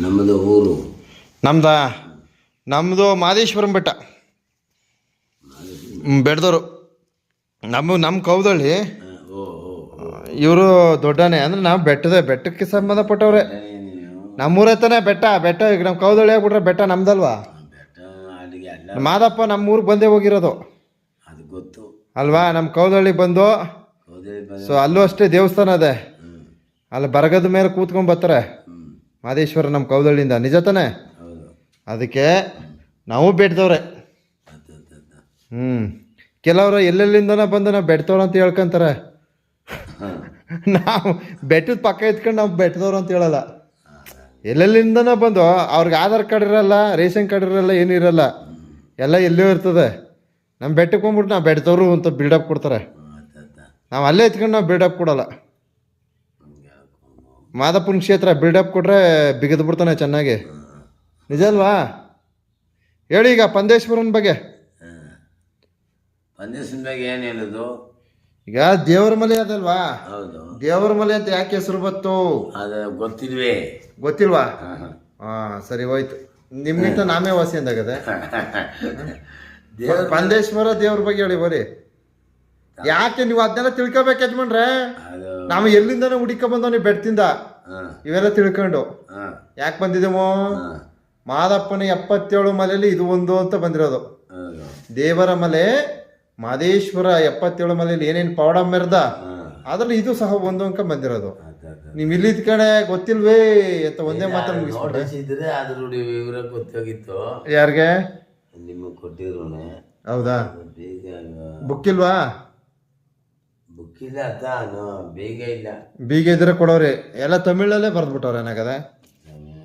ನಮ್ಮದು ಊರು. ನಮ್ದ? ನಮ್ಮದು ಮಾದೇಶ್ವರಂ ಬೆಟ್ಟ. ಬೆಡ್ದವರು ನಮ್ಮ ನಮ್ಮ ಕೌದಳ್ಳಿ. ಇವರು ದೊಡ್ಡನೇ. ಅಂದ್ರೆ ನಾವು ಬೆಟ್ಟದ, ಬೆಟ್ಟಕ್ಕೆ ಸಂಬಂಧಪಟ್ಟವ್ರೆ. ನಮ್ಮೂರ ಬೆಟ್ಟ. ಬೆಟ್ಟ ಈಗ ನಮ್ಮ ಕೌದಳ್ಳಿ ಆಗ್ಬಿಟ್ರೆ ಬೆಟ್ಟ ನಮ್ದಲ್ವಾ? ಮಾದಪ್ಪ ನಮ್ಮ ನಮ್ಮೂರಿಗೆ ಬಂದೇ ಹೋಗಿರೋದು. ಅಲ್ವಾ? ನಮ್ಮ ಕೌದಳ್ಳಿ ಬಂದು, ಸೊ ಅಲ್ಲೂ ಅಷ್ಟೇ ದೇವಸ್ಥಾನ ಅದೇ. ಅಲ್ಲಿ ಬರಗದ ಮೇಲೆ ಕೂತ್ಕೊಂಡ್ ಬರ್ತಾರೆ. ಮಾದೇಶ್ವರ ನಮ್ಮ ಕೌದಳ್ಳಿಯಿಂದ. ನಿಜ ತಾನೆ? ಅದಕ್ಕೆ ನಾವು ಬೆಟ್ಟದವ್ರೆ. ಹ್ಞೂ ಕೆಲವರು ಎಲ್ಲೆಲ್ಲಿಂದನ ಬಂದು ನಾವು ಬೆಟ್ಟದವ್ರು ಅಂತ ಹೇಳ್ಕೊಂತಾರೆ. ನಾವು ಬೆಟ್ಟದ ಪಕ್ಕ ಎತ್ಕೊಂಡು ನಾವು ಬೆಟ್ಟದವ್ರು ಅಂತ ಹೇಳಲ್ಲ. ಎಲ್ಲೆಲ್ಲಿಂದನ ಬಂದು ಅವ್ರಿಗೆ ಆಧಾರ್ ಕಾರ್ಡ್ ಇರಲ್ಲ ರೇಷನ್ ಕಾರ್ಡ್ ಇರಲ್ಲ ಏನಿರಲ್ಲ ಎಲ್ಲ ಎಲ್ಲೋ ಇರ್ತದೆ. ನಮ್ಮ ಬೆಟ್ಟಕ್ಕೆ ಬಂದ್ಬಿಟ್ಟು ನಾವು ಬೆಟ್ಟದವ್ರು ಅಂತ ಬಿಲ್ಡಪ್ ಕೊಡ್ತಾರೆ. ನಾವು ಅಲ್ಲೇ ಇತ್ಕೊಂಡು ನಾವು ಬಿಲ್ಡಪ್ ಕೊಡಲ್ಲ. ಮಾದಪ್ಪನ ಕ್ಷೇತ್ರ ಬಿಲ್ಡಪ್ ಕೊಟ್ರೆ ಬಿಗಿದು ಬಿಡ್ತಾನೆ ಚೆನ್ನಾಗಿ. ನಿಜ ಅಲ್ವಾ? ಹೇಳಿ ಈಗ ಪಂದೇಶ್ವರನ ಬಗ್ಗೆ. ಪಂದೇಶನ ಬಗ್ಗೆ ಏನು ಹೇಳೋದು? ಈಗ ದೇವರ ಮಲೆ ಅದಲ್ವಾ? ಹೌದು. ದೇವರ ಮಲೆ ಅಂತ ಯಾಕೆ ಹೆಸರು ಬತ್ತು ಅದು ಗೊತ್ತಿಲ್ವೇ? ಗೊತ್ತಿಲ್ವಾ? ಹ, ಸರಿ ಹೋಯ್ತು. ನಿಮ್ಗಿಂತ ನಾಮೇ ವಾಸಿ ಅಂದಾಗದೆ ಪಂದೇಶ್ವರ ದೇವ್ರ ಬಗ್ಗೆ ಹೇಳಿ ಬರೀ ಯಾಕೆ ನೀವು ಅದನ್ನೆಲ್ಲ ತಿಳ್ಕೊಬೇಕು ಯಜಮಾನ್ರೆ? ನಾವು ಎಲ್ಲಿಂದನೂ ಹುಡುಕ ಬಂದವನಿ ಬೆಟ್ಟದಿಂದ ಬೆಡ್ತಿಂದ ಇವೆಲ್ಲ ತಿಳ್ಕೊಂಡು. ಯಾಕೆ ಬಂದಿದ್ದೇವೋ ಮಾದಪ್ಪನ ಎಪ್ಪತ್ತೇಳು ಮಲೆಯಲ್ಲಿ ಇದು ಒಂದು ಅಂತ ಬಂದಿರೋದು. ದೇವರ ಮಲೆ ಮಾದೇಶ್ವರ ಎಪ್ಪತ್ತೇಳು ಮಲೆಯಲ್ಲಿ ಏನೇನು ಪೌಡ ಮೆರ್ದ. ಅದ್ರಲ್ಲಿ ಇದು ಸಹ ಒಂದು ಅಂಕ ಬಂದಿರೋದು. ನೀವು ಇಲ್ಲಿದ್ ಕಡೆ ಗೊತ್ತಿಲ್ವೇ ಅಂತ ಒಂದೇ ಮಾತ್ರ ಮುಗಿಸ್ಬಿಟ್ರೆ? ನೋಟಿಸ್ ಇದ್ರೆ ಅದ್ರ ವಿವರ ಗೊತ್ತಾಗಿತ್ತು. ಯಾರಿಗೆ? ನಿಮಗೆ ಕೊಟ್ಟಿದ್ರು ಹೌದಾ? ಬುಕ್ಕಿಲ್ವಾ ಬುಕ್ ಇಲ್ವಾ ಇಲ್ಲ ತಾನು ಬೇಗ ಇಲ್ಲ. ಬೀಗ ಇದ್ರೆ ಕೊಡೋರಿ ಎಲ್ಲ ತಮಿಳಲ್ಲೇ ಬರ್ದ್ಬಿಟ್ಟವ್ರೆ ಏನಾಗದೆ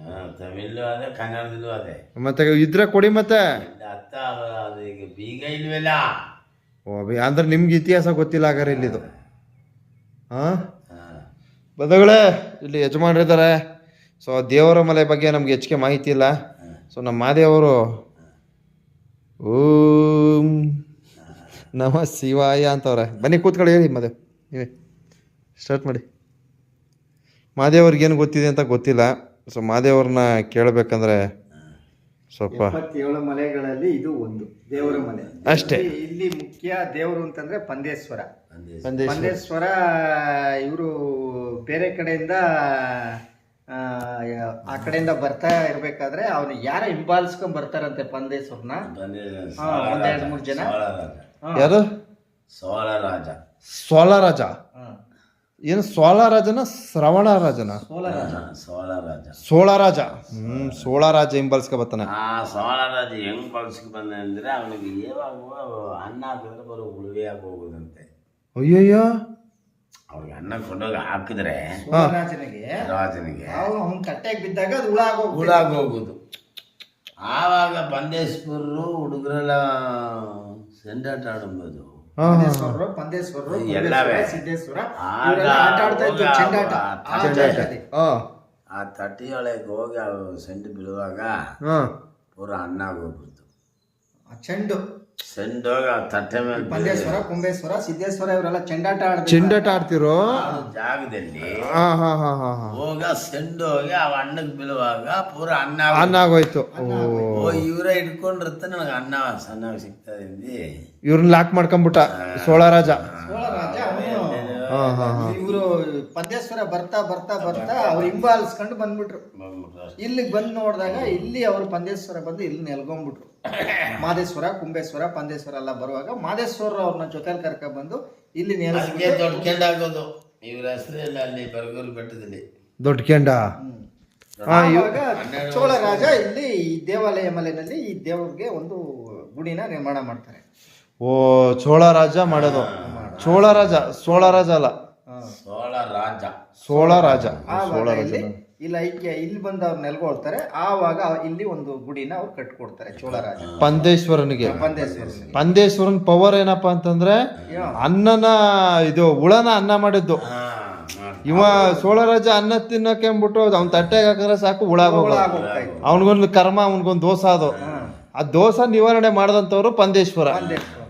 ಹ, ತಮಿಳು ಅದೇ ಕನ್ನಡದಲ್ಲೂ ಅದೇ. ಮತ್ತೆ ಇದ್ರೆ ಕೊಡಿ ಮತ್ತೆ. ಇಲ್ಲ ಅತ್ತ ಅದು ಈಗ ಬೀಗ ಇಲ್ವಲ್ಲ? ಓ ಬಿ- ಅಂದ್ರೆ ನಿಮ್ಗೆ ಇತಿಹಾಸ ಗೊತ್ತಿಲ್ಲ ಹಾಗಾರೆ ಇಲ್ಲಿದು. ಹಾ. ಬದಗಳೇ ಬಂಧುಗಳೇ ಇಲ್ಲಿ ಯಜಮಾನರಿದ್ದಾರೆ ಸೊ ದೇವರ ಮಲೆ ಬಗ್ಗೆ ನಮ್ಗೆ ಹೆಚ್ಚಿಗೆ ಮಾಹಿತಿ ಇಲ್ಲ. ಸೊ ನಮ್ಮ ಮಾದೇವರು ಓಂ. ನಮ ಶಿವಾಯ ಅಂತವ್ರೆ. ಬನ್ನಿ ಕೂತ್ಕೊಳ್ಳಿ ಹೇಳಿ ಮದೇವ್ ನೀವೇ ಸ್ಟಾರ್ಟ್ ಮಾಡಿ. ಮಾದೇವ್ರಿಗೇನು ಗೊತ್ತಿದೆ ಅಂತ ಗೊತ್ತಿಲ್ಲ. ಸೊ ಮಾದೇವ್ರನ್ನ ಕೇಳಬೇಕಂದ್ರೆ ಸ್ವಲ್ಪ ಎಪ್ಪತ್ತೇಳು ಮಲೆಗಳಲ್ಲಿ ಇದು ಒಂದು ದೇವರ ಮಲೆ ಅಷ್ಟೇ. ಇಲ್ಲಿ- ಮುಖ್ಯ ದೇವರು ಅಂತಂದ್ರೆ ಪಂದೇಶ್ವರ. ಪಂದೇಶ್ವರ. ಇವರು ಬೇರೆ ಕಡೆಯಿಂದ ಆ, ಆ ಕಡೆಯಿಂದ ಬರ್ತಾ ಇರ್ಬೇಕಾದ್ರೆ ಅವ್ನು ಯಾರ ಹಿಂಬಾಲಿಸ್ಕೊಂಡ್ ಬರ್ತಾರಂತೆ ಪಂದೇಶ್ವರನ? ಒಂದೆರಡು ಹಾ, ಒಂದ್ ಎರಡ್ ಮೂರ್ ಜನ. ಸೋಳ ರಾಜ ಯಾರು? ಸೋಳ ರಾಜ ಸೋಲರಾಜ ಹಾ. ಏನು ಸೋಲರಾಜನ ಶ್ರವಣ ರಾಜನ ಸೋಲರಾಜ ರಾಜ ಸೋಳ ರಾಜ ಸೋಳರಾಜ ಹ್ಮ್ ಸೋಳರಾಜ ಹಿಂಬಲ್ಸ್ಕೊ ಬರ್ತಾನೆ? ಆ ಸೋಳ ರಾಜ ಹೆಂಗ್ ಬಳಸ್ಕೊ ಬಂದ ಅಂದ್ರೆ ಅವನಿಗೆ ಯಾವಾಗ ಅನ್ನ ಹಾಕಿದ್ರೆ ಬರೋ ಉಳುವೆ ಆಗಿ ಹೋಗುದಂತೆ ಅಯ್ಯಯ್ಯೋ. ಅವ್ರಿಗೆ ಅನ್ನ ಕೊಂಡೋಗಿ ಹಾಕಿದ್ರೆ ಸೋಲರಾಜನಿಗೆ ರಾಜನಿಗೆ ಅವ್ನು ಕಟ್ಟೆಗೆ ಬಿದ್ದಾಗ ಅದು ಹುಳ ಹುಳಾಗೋಗುದು ಹುಳಾಗಿ ಹೋಗುದು ಆವಾಗ ಬಂದೇಶ್ವರರು ಹುಡುಗರೆಲ್ಲ ಸೆಂಡಾಟ ಆಡಂಬೋದು ಹಾ, ಹಾ, ಹಾ. ಪಂದೇಶ್ವರರು ಪಂದೇಶ್ವರರು ಎಲ್ಲವೇ. ಕುಂಬೇಶ್ವರ, ಸಿದ್ದೇಶ್ವರ ಆಗ ಇವರೆಲ್ಲ ಆಟ ಆಡ್ತಾ ಇದ್ರು ಹೋಗಿ ಚೆಂಡಾಟ ಆ ಆ ಚೆಂಡಾಟ. ಜಾಗದಲ್ಲಿ. ಹಾ, ಆ ತಟ್ಟಿಯೊಳಗೆ ಹೋಗಿ ಅವು ಸೆಂಡು ಬೀಳುವಾಗ ಹಾ. ಪೂರ ಅನ್ನ ಹೋಗ್ಬಿಡ್ತು ಆ ಚೆಂಡು ಸೆಂಡೋಗಿ ತಟ್ಟೆ ಮೇಲೆ ಪಂದೇಶ್ವರ ಕುಂಬೇಶ್ವರ ಸಿದ್ದೇಶ್ವರ ಇವರೆಲ್ಲ ಚೆಂಡಾಟ ಆಡ್ಬೇಕು. ಚೆಂಡಾಟ ಆಡ್ತಿರೋ? ಆ ಜಾಗದಲ್ಲಿ ಹಾ ಹಾ ಹಾ ಹಾ ಹಾ. ಹೋಗ ಸೆಂಡು ಹೋಗಿ ಅವ ಅಣ್ಣಗ್ ಬೀಳುವಾಗ ಪೂರ ಅನ್ನ ಅನ್ನ ಆಗೋಯ್ತು. ಓ. ಓ ಇವರೇ ಹಿಡ್ಕೊಂಡಿರುತ್ತೆ ನನಗೆ ಅನ್ನ ಸಣ್ಣ ಸಿಗ್ತದೆ ಇವ್ರನ್ನ ಲಾಕ್ ಮಾಡ್ಕೊಂಡ್ಬಿಟ್ಟ. ಸೋಳರಾಜ. ಸೋಳರಾಜ ಅವನು ಹಾ ಇವರು ಪಂದೇಶ್ವರ ಬರ್ತಾ ಬರ್ತಾ ಬರ್ತಾ ಅವ್ರು ಹಿಂಬಾಲಿಸ್ಕೊಂಡು ಬಂದ್ಬಿಟ್ರು. ಇಲ್ಲಿಗೆ ಬಂದು ನೋಡಿದಾಗ ಇಲ್ಲಿ ಅವರು ಪಂದೇಶ್ವರ ಬಂದು ಇಲ್ಲಿ ನೆಲ್ಕೊಂಡ್ಬಿಟ್ರು ಮಾದೇಶ್ವರ ಕುಂಬೇಶ್ವರ ಪಂದೇಶ್ವರ ಎಲ್ಲ ಬರುವಾಗ ಮಾದೇಶ್ವರ ಅವ್ರನ್ನ ಜೊತೆಲಿ ಕರ್ಕ ಬಂದು ಇಲ್ಲಿ ಕೆಂಡಾಗೋದು ಇವ್ರ ಹೆಸರಿಲ್ಲ ಅಲ್ಲಿ ಬರಗೂರು ಬೆಟ್ಟದಲ್ಲಿ. ದೊಡ್ಡ ಕೆಂಡ? ಆವಾಗ ಚೋಳರಾಜ ಇಲ್ಲಿ ಈ ದೇವಾಲಯ ಮಲೆಯಲ್ಲಿ ಈ ದೇವ್ರಿಗೆ ಒಂದು ಗುಡಿನ ನಿರ್ಮಾಣ ಮಾಡ್ತಾರೆ. ಓ ಚೋಳರಾಜ ಮಾಡೋದು. ಚೋಳರಾಜ ಸೋಳರಾಜ ಅಲ್ಲ. ಸೋಳ ರಾಜ. ಸೋಳರಾಜ ಆವಾಗ ಇಲ್ಲಿ ಇಲ್ಲಿ ಐಕ್ಯ ಇಲ್ಲಿ ಬಂದು ಅವ್ರು ನೆಲ್ಕೊಳ್ತಾರೆ ಆವಾಗ ಇಲ್ಲಿ ಒಂದು ಗುಡಿನ ಅವ್ರು ಕಟ್ಕೊಡ್ತಾರೆ ಚೋಳರಾಜ ಪಂದೇಶ್ವರನಿಗೆ. ಪಂದೇಶ್ವರ ಪಂದೇಶ್ವರನ್ ಪವರ್ ಏನಪ್ಪಾ ಅಂತಂದ್ರೆ ಅನ್ನನ ಇದು ಹುಳನ ಅನ್ನ ಮಾಡಿದ್ದು. ಇವ ಸೋಳ ಇವ ಸೋಳರಾಜ ಅನ್ನ ತಿನ್ನಕ್ಕೆ ಅಂದ್ಬಿಟ್ಟು ಅವ್ನ ತಟ್ಟೆಗೆ ಹಾಕಿದ್ರೆ ಸಾಕು ಹುಳ ಹೋಗ್ತಾ ಇತ್ತು. ಅವನಿಗೊಂದು ಕರ್ಮ ಅವನಿಗೊಂದು ದೋಸ ಅದು. ಆ ದೋಸ ನಿವಾರಣೆ ಮಾಡಿದಂಥವ್ರು ಪಂದೇಶ್ವರ. ಪಂದೇಶ್ವರ.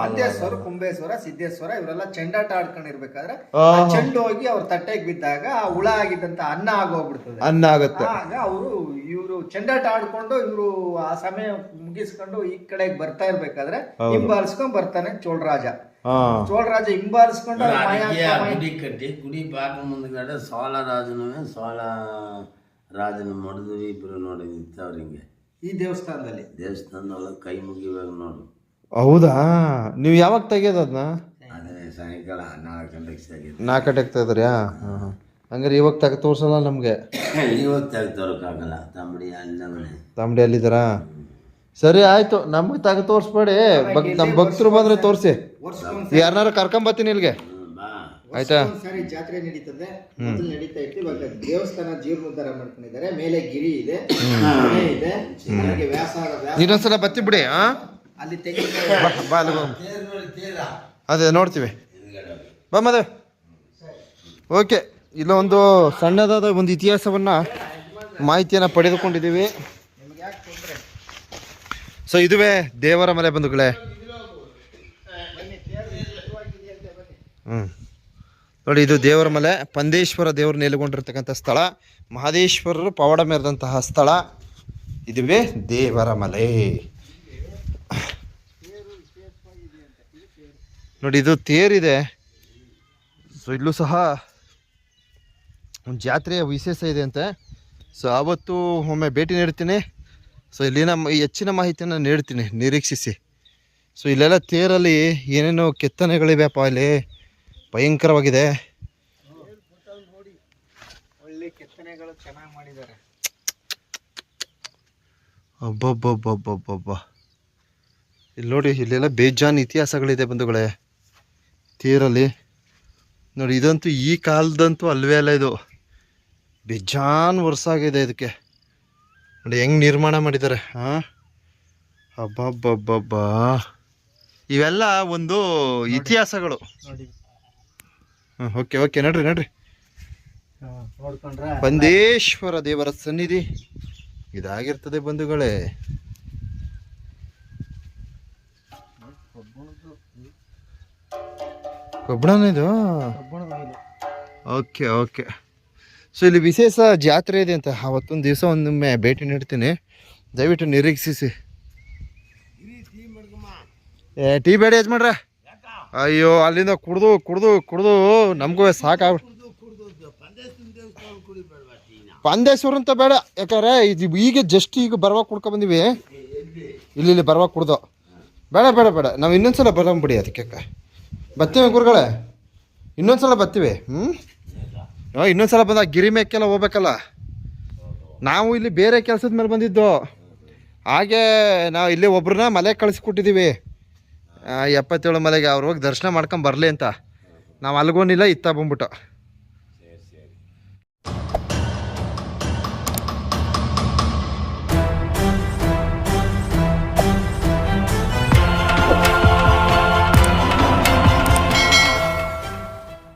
ಮಂದೇಶ್ವರ ಕುಂಬೇಶ್ವರ ಸಿದ್ದೇಶ್ವರ ಇವರೆಲ್ಲ ಚೆಂಡಾಟ ಆಡ್ಕೊಂಡಿರ್ಬೇಕಾದ್ರೆ ಆ. ಚೆಂಡು ಹೋಗಿ ಅವ್ರ ತಟ್ಟೆಗೆ ಬಿದ್ದಾಗ ಆ ಹುಳ ಆಗಿದ್ದಂತ ಅನ್ನ ಆಗೋಗ್ಬಿಡ್ತದೆ. ಅನ್ನ ಆಗುತ್ತೆ. ಆಗ ಅವರು ಇವರು ಚೆಂಡಾಟ ಆಡ್ಕೊಂಡು ಇವರು ಆ ಸಮಯ ಮುಗಿಸ್ಕೊಂಡು ಈ ಕಡೆಗೆ ಬರ್ತಾ ಇರ್ಬೇಕಾದ್ರೆ ಹಿಂಬಾಲಿಸ್ಕೊಂಡ್ ಬರ್ತಾನೆ ಚೋಳರಾಜ. ಚೋಳರಾಜ ಹಿಂಬಾಲಿಸ್ಕೊಂಡು ಗುಡಿ ಕಟ್ಟಿ ಗುಡಿ ಬಾಕ ಮುಂದ್ಗಡೆ ಸೋಲ ರಾಜನು ಸೋಲ ರಾಜನ ಮಡದು ಇಬ್ರು ನೋಡಿ ನಿಂತವ್ರು ಹಿಂಗೆ. ಈ ದೇವಸ್ಥಾನದಲ್ಲಿ. ದೇವಸ್ಥಾನದೊಳಗೆ ಕೈ ಮುಗಿವಾಗ ನೋಡು. ಹೌದಾ? ನೀವು ಯಾವಾಗ ತೆಗಿಯೋದು ಅದನ್ನ ಅದೇ ಸಾಯಂಕಾಲ ನಾಲ್ಕು ಗಂಟೆಗೆ ನಾಲ್ಕು ಗಂಟೆಗೆ ತೆಗೆದ್ರ್ಯಾ? ಹಾಂ ಹಂಗಾರೆ ಇವಾಗ ತೆಗೆ ತೋರ್ಸಲ್ಲ ನಮಗೆ. ಇವತ್ತು ಆಗಲ್ಲ ತಂಬಡಿ ಅಲ್ಲ ಮನೆ. ತಮ್ಮಡಿ ಅಲ್ಲಿದ್ದಾರಾ? ಸರಿ ಆಯ್ತು. ನಮ್ಗೆ ತೆಗೆ ತೋರಿಸ್ಬೇಡಿ. ಬಗ್ ನಮ್ಮ ಭಕ್ತರು ಬಂದ್ರೆ ತೋರಿಸಿ. ಯಾರನ್ನಾರು ಕರ್ಕೊಂಬತ್ತೀನಿ ಇಲ್ಲಿಗೆ. ಬಾ. ಆಯ್ತಾ? ಸರಿ ಜಾತ್ರೆ ನಡೀತದೆ. ಮೊದಲು ನಡೀತಾ ಇತ್ತು. ಇವಾಗ ದೇವಸ್ಥಾನ ಜೀರ್ಣೋದ್ಧಾರ ಮಾಡ್ಕೊಂಡಿದ್ದಾರೆ. ಮೇಲೆ ಗಿರಿ ಇದೆ. ಮನೆ ಇದೆ. ಹಾಗೆ ವ್ಯಾಸ ವ್ಯಾಸ ಇನ್ನೊಂದ್ಸಲ ಬತ್ತಿ ಬಿಡಿ ಆ ಅಲ್ಲಿ. ಅದೇ, ನೋಡ್ತೀವಿ. ಬಾ ಮದ ಓಕೆ, ಇಲ್ಲೊಂದು ಸಣ್ಣದಾದ ಒಂದು ಇತಿಹಾಸವನ್ನು ಮಾಹಿತಿಯನ್ನು ಪಡೆದುಕೊಂಡಿದ್ದೀವಿ. ಸೊ ಇದುವೇ ದೇವರ ಮನೆ ಬಂಧುಗಳೇ. ಹ್ಞೂ ನೋಡಿ, ಇದು ದೇವರ ಮಲೆ. ಪಂದೇಶ್ವರ ದೇವರು ನೆಲೆಗೊಂಡಿರ್ತಕ್ಕಂಥ ಸ್ಥಳ. ಮಹದೇಶ್ವರರು ಪವಾಡ ಮೇರೆದಂತಹ ಸ್ಥಳ. ಇದುವೇ ದೇವರ ಮಲೆ. ನೋಡಿ ಇದು ತೇರಿದೆ ಸೊ ಇಲ್ಲೂ ಸಹ ಒಂದು ಜಾತ್ರೆಯ ವಿಶೇಷ ಇದೆ ಅಂತೆ. ಸೊ ಆವತ್ತು ಒಮ್ಮೆ ಭೇಟಿ ನೀಡ್ತೀನಿ. ಸೊ ಇಲ್ಲಿನ ಹೆಚ್ಚಿನ ಮಾಹಿತಿಯನ್ನು ನೀಡ್ತೀನಿ ನಿರೀಕ್ಷಿಸಿ. ಸೊ ಇಲ್ಲೆಲ್ಲ ತೇರಲ್ಲಿ ಏನೇನು ಕೆತ್ತನೆಗಳಿವೆಪ್ಪ ಇಲ್ಲಿ. ಭಯಂಕರವಾಗಿದೆ. ಕೆತ್ತನೆಗಳು ಚೆನ್ನಾಗಿ ಮಾಡಿದ್ದಾರೆ. ಅಬ್ಬಬ್ಬಬ್ಬಬ್ಬಬ್ಬ ಇಲ್ಲಿ ನೋಡಿ ಇಲ್ಲೆಲ್ಲ ಬೇಜಾನ್ ಇತಿಹಾಸಗಳಿದೆ ಬಂಧುಗಳೇ. ತೇರಲ್ಲಿ ನೋಡಿ ಇದಂತೂ ಈ ಕಾಲದಂತೂ ಅಲ್ವೇ ಅಲ್ಲ ಇದು. ಬೇಜಾನ್ ವರ್ಷ ಆಗಿದೆ ಇದಕ್ಕೆ. ನೋಡಿ ಹೆಂಗೆ ನಿರ್ಮಾಣ ಮಾಡಿದ್ದಾರೆ ಹಾಂ ಹಬ್ಬಬ್ಬಬ್ಬಬ್ಬ ಇವೆಲ್ಲ ಒಂದು ಇತಿಹಾಸಗಳು. ನೋಡಿ. ಹ್ಞೂ ಓಕೆ ಓಕೆ ನಡ್ರಿ ನಡ್ರಿ. ಬಂದೇಶ್ವರ ದೇವರ ಸನ್ನಿಧಿ. ಇದಾಗಿರ್ತದೆ ಬಂಧುಗಳೇ. ಕಬ್ಬಣನ ಇದು? Okay okay. ಸೊ ಇಲ್ಲಿ ವಿಶೇಷ ಜಾತ್ರೆ ಇದೆ ಅಂತ ಅವತ್ತೊಂದು ದಿವಸ ಒಂದೊಮ್ಮೆ ಭೇಟಿ ನೀಡ್ತೀನಿ. ದಯವಿಟ್ಟು ನಿರೀಕ್ಷಿಸಿ. ಏ, ಟೀ ಬೇಡ ಮಾಡ್ರ ಅಯ್ಯೋ, ಅಲ್ಲಿಂದ ಕುಡ್ದು ಕುಡ್ದು ಕುಡ್ದು ನಮಗೂ ಸಾಕಾಗ ಪಂದೇಶ್ವರ ಅಂತ ಬೇಡ. ಯಾಕಂದ್ರೆ ಇದು ಈಗ ಜಸ್ಟ್ ಈಗ ಬರವಾಗ ಕುಡ್ಕೊ ಬಂದಿವಿ. ಇಲ್ಲಿ ಇಲ್ಲಿ ಬರವಾಗ ಕುಡ್ದು. ಬೇಡ ಬೇಡ ಬೇಡ. ನಾವು ಇನ್ನೊಂದ್ಸಲ ಬರಂಬಿಡಿ ಅದಕ್ಕೆ. ಬರ್ತೀವಿ ಗುರುಗಳೇ. ಇನ್ನೊಂದು ಸಲ ಬರ್ತೀವಿ ಹ್ಞೂ ಇನ್ನೊಂದು ಸಲ ಬಂದ ಗಿರಿ ಮೇಕೆಲ್ಲ ಹೋಗ್ಬೇಕಲ್ಲ. ನಾವು ಇಲ್ಲಿ ಬೇರೆ ಕೆಲಸದ ಮೇಲೆ ಬಂದಿದ್ದು. ಹಾಗೆ ನಾವು ಇಲ್ಲಿ ಒಬ್ರನ್ನ ಮಲೆ ಕಳಿಸ್ಕೊಟ್ಟಿದ್ದೀವಿ ಎಪ್ಪತ್ತೇಳು ಮಲೆಗೆ ಅವ್ರು ಹೋಗಿ ದರ್ಶನ ಮಾಡ್ಕೊಂಡು ಬರಲಿ ಅಂತ. ನಾವು ಅಲ್ಗೋನಿಲ್ಲ ಇತ್ತ ಬಂದ್ಬಿಟ್ಟು.